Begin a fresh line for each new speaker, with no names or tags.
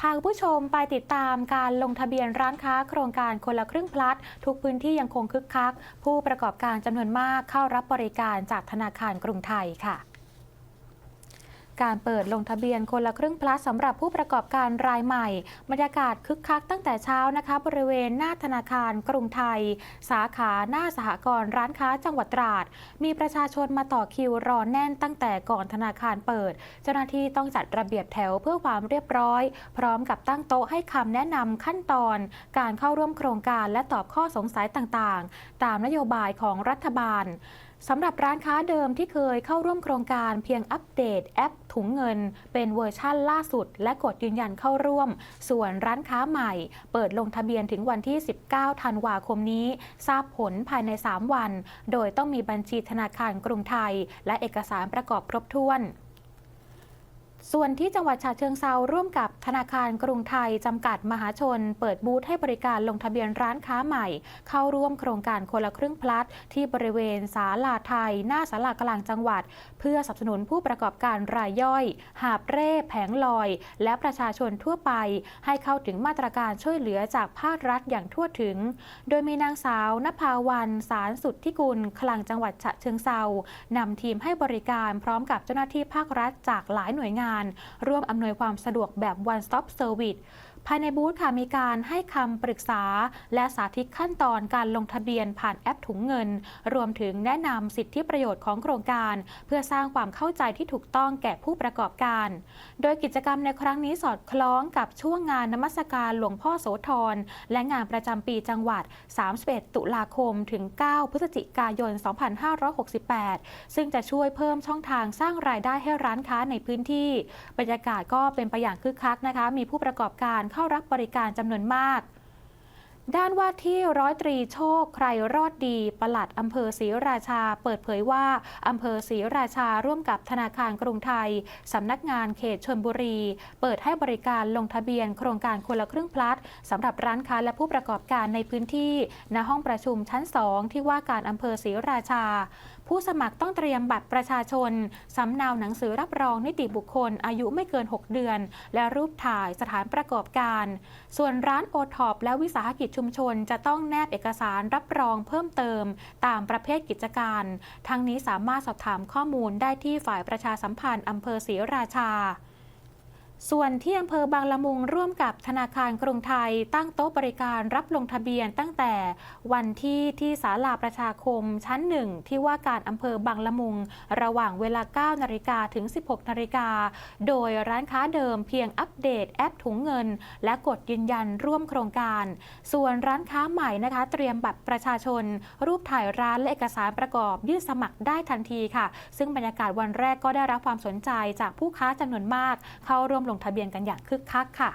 พาคุณผู้ชมไปติดตามการลงทะเบียนร้านค้าโครงการคนละครึ่งพลัด ทุกพื้นที่ยังคงคึกคัก ผู้ประกอบการจำนวนมากเข้ารับบริการจากธนาคารกรุงไทยค่ะ การเปิดลงทะเบียนคนละครึ่งพลัสสำหรับผู้ประกอบการรายใหม่ บรรยากาศคึกคักตั้งแต่เช้านะคะ บริเวณหน้าธนาคารกรุงไทย สาขาหน้าสหกรณ์ร้านค้าจังหวัดตราด มีประชาชนมาต่อคิวรอแน่นตั้งแต่ก่อนธนาคารเปิด เจ้าหน้าที่ต้องจัดระเบียบแถวเพื่อความเรียบร้อย พร้อมกับตั้งโต๊ะให้คำแนะนำขั้นตอน การเข้าร่วมโครงการและตอบข้อสงสัยต่างๆ ตามนโยบายของรัฐบาล สำหรับร้านค้าเดิมที่เคยเข้าร่วมโครงการเพียงอัปเดตแอปถุงเงิน เป็นเวอร์ชั่นล่าสุด และกดยืนยันเข้าร่วม ส่วนร้านค้าใหม่ เปิดลงทะเบียนถึงวันที่ 19 ธันวาคมนี้ ทราบผลภายใน 3 วัน โดยต้องมีบัญชีธนาคารกรุงไทย และเอกสารประกอบครบถ้วน ส่วนที่จังหวัดฉะเชิงเซาร่วมกับธนาคารกรุงไทย จำกัดมหาชน เปิดบูธให้บริการลงทะเบียนร้านค้าใหม่ เข้าร่วมโครงการคนละครึ่งพลัด ที่บริเวณศาลาไทย หน้าศาลากลางจังหวัด เพื่อสนับสนุนผู้ประกอบการรายย่อย หาบเร่แผงลอย และประชาชนทั่วไป ให้เข้าถึงมาตรการช่วยเหลือจากภาครัฐอย่างทั่วถึง โดยมีนางสาวนภาวันสารสุดที่กุลคลังจังหวัดฉะเชิงเซานำทีมให้บริการพร้อมกับเจ้าหน้าที่ภาครัฐจากหลายหน่วยงานร่วมอำนวยความสะดวกแบบ one stop service ภายในบูธค่ะมีการให้คำปรึกษา และสาธิตขั้นตอนการลงทะเบียนผ่านแอปถุงเงิน รวมถึงแนะนำสิทธิประโยชน์ของโครงการ เพื่อสร้างความเข้าใจที่ถูกต้องแก่ผู้ประกอบการ โดยกิจกรรมในครั้งนี้สอดคล้องกับช่วงงานนมัสการหลวงพ่อโสธรและงานประจำปีจังหวัด 31 ตุลาคม ถึง 9 พฤศจิกายน 2568 ซึ่งจะช่วยเพิ่มช่องทางสร้างรายได้ให้ร้านค้าในพื้นที่ บรรยากาศก็เป็นไปอย่างคึกคักนะคะ มีผู้ประกอบการเข้าเขารับบริการจำนวนมาก ด้านว่าที่ร้อยตรีโชคใครรอดดี ปลัดอำเภอศรีราชา เปิดเผยว่าอำเภอศรีราชาร่วมกับธนาคารกรุงไทย สำนักงานเขตชนบุรี เปิดให้บริการลงทะเบียนโครงการคนละครึ่งพลัดสำหรับร้านค้าและผู้ประกอบการในพื้นที่ณห้องประชุมชั้น 2 ที่ว่าการอำเภอศรีราชา ผู้สมัครต้องเตรียมบัตรประชาชนสำเนาหนังสือรับรองนิติบุคคล อายุไม่เกิน 6 เดือน และรูปถ่ายสถานประกอบการ ส่วนร้านโอท็อปและวิสาหกิจชุมชนจะต้องแนบเอกสารรับรองเพิ่มเติม ตามประเภทกิจการ ทั้งนี้สามารถสอบถามข้อมูลได้ที่ฝ่ายประชาสัมพันธ์อำเภอศรีราชา ส่วนที่อำเภอบางละมุงร่วมกับธนาคารกรุงไทย ตั้งโต๊ะบริการรับลงทะเบียนตั้งแต่วันที่ที่ศาลาประชาคมชั้นหนึ่งที่ว่าการอำเภอบางละมุง ระหว่างเวลา 9 นาฬิกาถึง 16 นาฬิกา โดยร้านค้าเดิมเพียงอัปเดตแอปถุงเงิน และกดยืนยันร่วมโครงการ ส่วนร้านค้าใหม่นะคะ เตรียมบัตรประชาชน รูปถ่ายร้านและเอกสารประกอบยื่นสมัครได้ทันทีค่ะ ซึ่งบรรยากาศวันแรกก็ได้รับความสนใจจากผู้ค้าจำนวนมาก เข้าร่วมลงทะเบียนกันอย่างคึกคักค่ะ